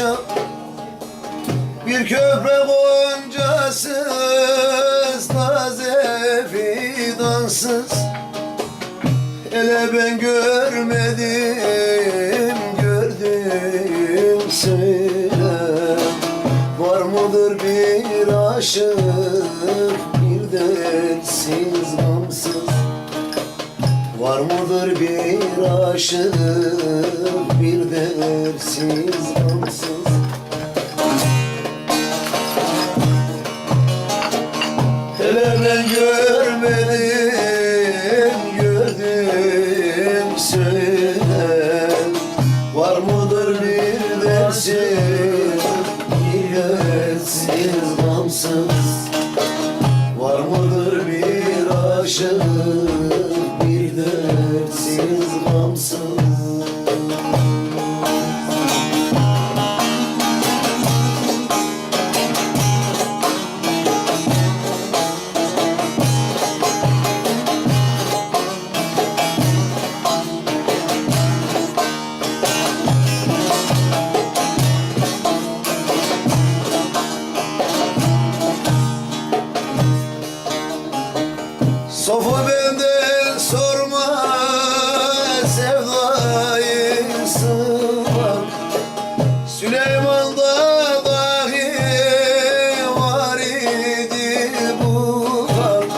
kavşak Bir köprü goncasız Taze fidansız. Hele ben görmedim Gördüm söyle Var mıdır bir aşık Bir gamsız Var mıdır bir aşık Bir dersiz gamsız Hele ben görmedim Gördüm söyle Var mıdır bir dersiz Bir dersiz gamsız Var mıdır bir aşık Sofu benden sorma sevdayı sığmak. Süleyman'da dahi var idi bu kalp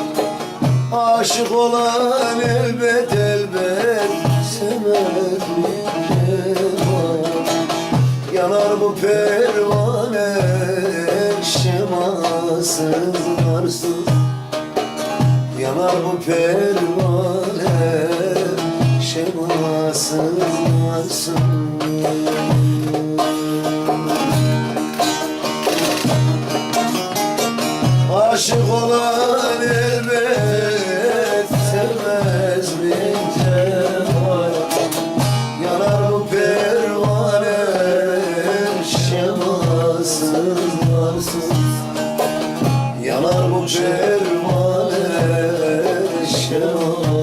Aşık olan elbet elbet cemal Yanar bu pervane şemasız narsız Yanar bu pervane şemasız narsız Aşık olan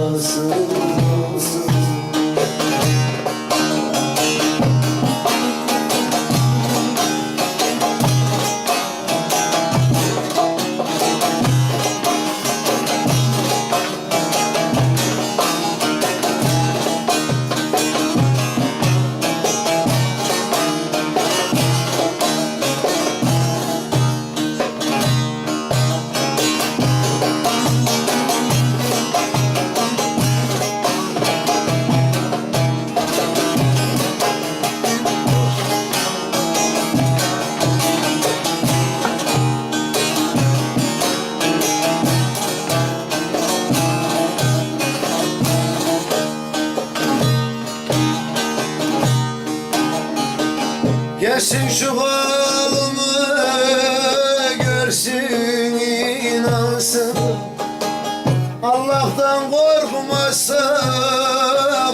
şemasız narsız Gelsin şu halımı görsün inansın. Allah'tan korkmazsa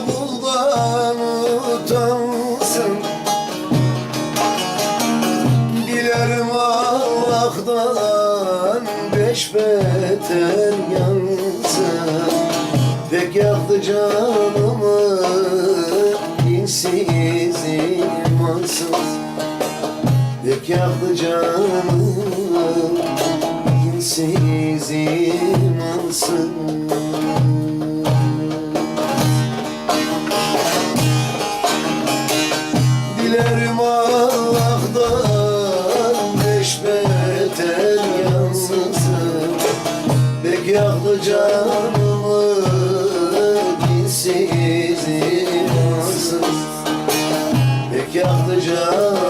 buldan utansın. Dilerim Allah'tan beş beter yansın. Pek yaktı canımı dinsiz imansız Pek yaktı canımı dinsiz Dilerim Allah'tan beş beter yansın Pek yaktı canımı dinsiz imansız Pek yaktı canımı